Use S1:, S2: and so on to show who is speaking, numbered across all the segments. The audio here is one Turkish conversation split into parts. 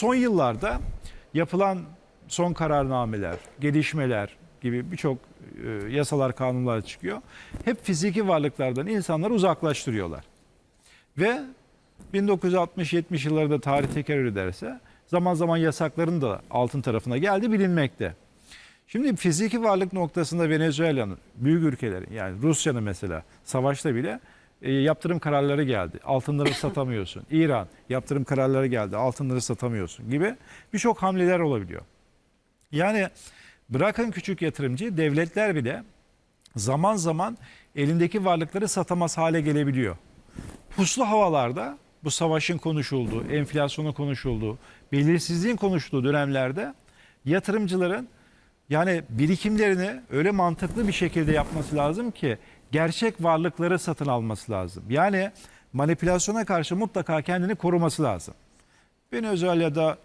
S1: Son yıllarda yapılan son kararnameler, gelişmeler gibi birçok e, yasalar, kanunlar çıkıyor. Hep fiziki varlıklardan insanları uzaklaştırıyorlar. Ve 1960-70 yıllarda tarih tekerrür ederse zaman zaman yasakların da altın tarafına geldi bilinmekte. Şimdi fiziki varlık noktasında Venezuela'nın büyük ülkelerin yani Rusya'nın mesela savaşta bile e, yaptırım kararları geldi. Altınları satamıyorsun. İran yaptırım kararları geldi. Altınları satamıyorsun gibi birçok hamleler olabiliyor. Yani bırakın küçük yatırımcı devletler bile zaman zaman elindeki varlıkları satamaz hale gelebiliyor. Puslu havalarda bu savaşın konuşulduğu, enflasyonun konuşulduğu, belirsizliğin konuşulduğu dönemlerde yatırımcıların yani birikimlerini öyle mantıklı bir şekilde yapması lazım ki gerçek varlıkları satın alması lazım. Yani manipülasyona karşı mutlaka kendini koruması lazım. Venezuela'da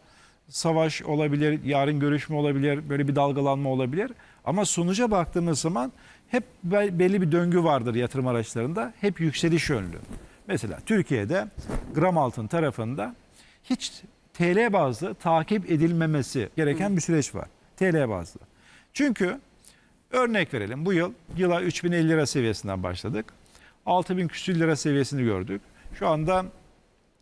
S1: savaş olabilir, yarın görüşme olabilir, böyle bir dalgalanma olabilir. Ama sonuca baktığımız zaman hep be- belli bir döngü vardır yatırım araçlarında. Hep yükseliş yönlü. Mesela Türkiye'de gram altın tarafında hiç TL bazlı takip edilmemesi gereken bir süreç var. TL bazlı. Çünkü örnek verelim bu yıl yıla 3050 lira seviyesinden başladık. 6000 küsür lira seviyesini gördük. Şu anda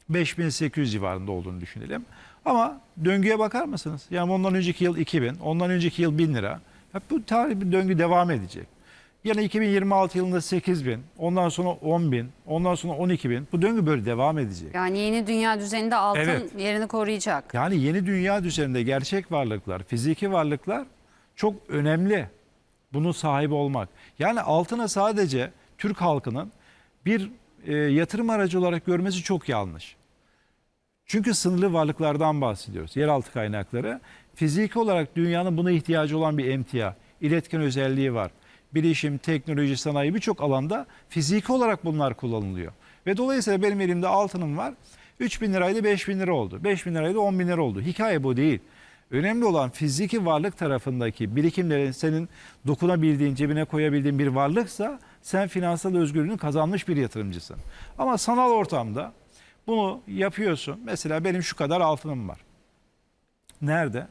S1: 5800 civarında olduğunu düşünelim. Ama döngüye bakar mısınız? Yani ondan önceki yıl 2000, ondan önceki yıl 1000 lira. Hep bu tarih bir döngü devam edecek. Yani 2026 yılında 8000, ondan sonra 10000, ondan sonra 12000. Bu döngü böyle devam edecek.
S2: Yani yeni dünya düzeninde altın
S1: Evet.
S2: yerini koruyacak.
S1: Yani yeni dünya düzeninde gerçek varlıklar, fiziki varlıklar çok önemli. Bunun sahibi olmak. Yani altına sadece Türk halkının bir e, yatırım aracı olarak görmesi çok yanlış. Çünkü sınırlı varlıklardan bahsediyoruz. Yeraltı kaynakları. Fiziki olarak dünyanın buna ihtiyacı olan bir emtia, iletken özelliği var. Bilişim, teknoloji, sanayi birçok alanda fiziki olarak bunlar kullanılıyor. Ve dolayısıyla benim elimde altınım var. 3 bin liraydı 5 bin lira oldu. 5 bin liraydı 10 bin lira oldu. Hikaye bu değil. Önemli olan fiziki varlık tarafındaki birikimlerin senin dokunabildiğin, cebine koyabildiğin bir varlıksa sen finansal özgürlüğünü kazanmış bir yatırımcısın. Ama sanal ortamda bunu yapıyorsun. Mesela benim şu kadar altınım var. Nerede?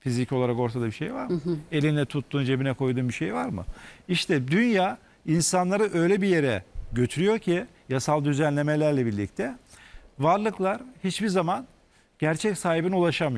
S1: Fizik olarak ortada bir şey var mı? Eline tuttuğun cebine koyduğun bir şey var mı? İşte dünya insanları öyle bir yere götürüyor ki yasal düzenlemelerle birlikte varlıklar hiçbir zaman gerçek sahibine ulaşamıyor.